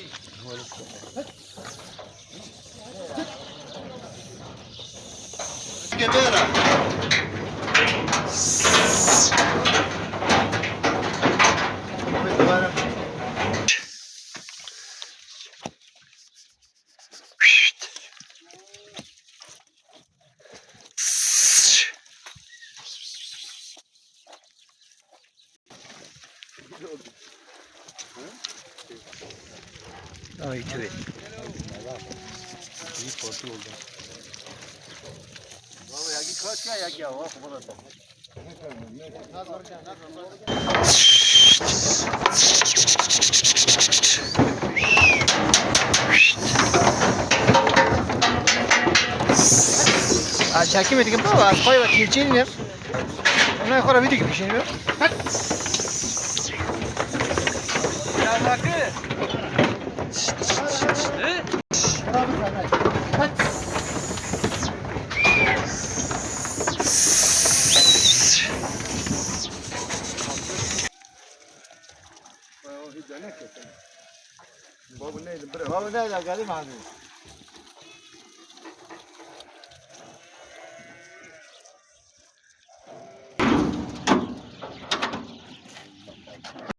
Hã? Ay içeri. A çekim ettik ama az koy bak geçelim ya. Ona yukarı bir gibi şey yok. Babu neydi? Babu neydi? Galim abi.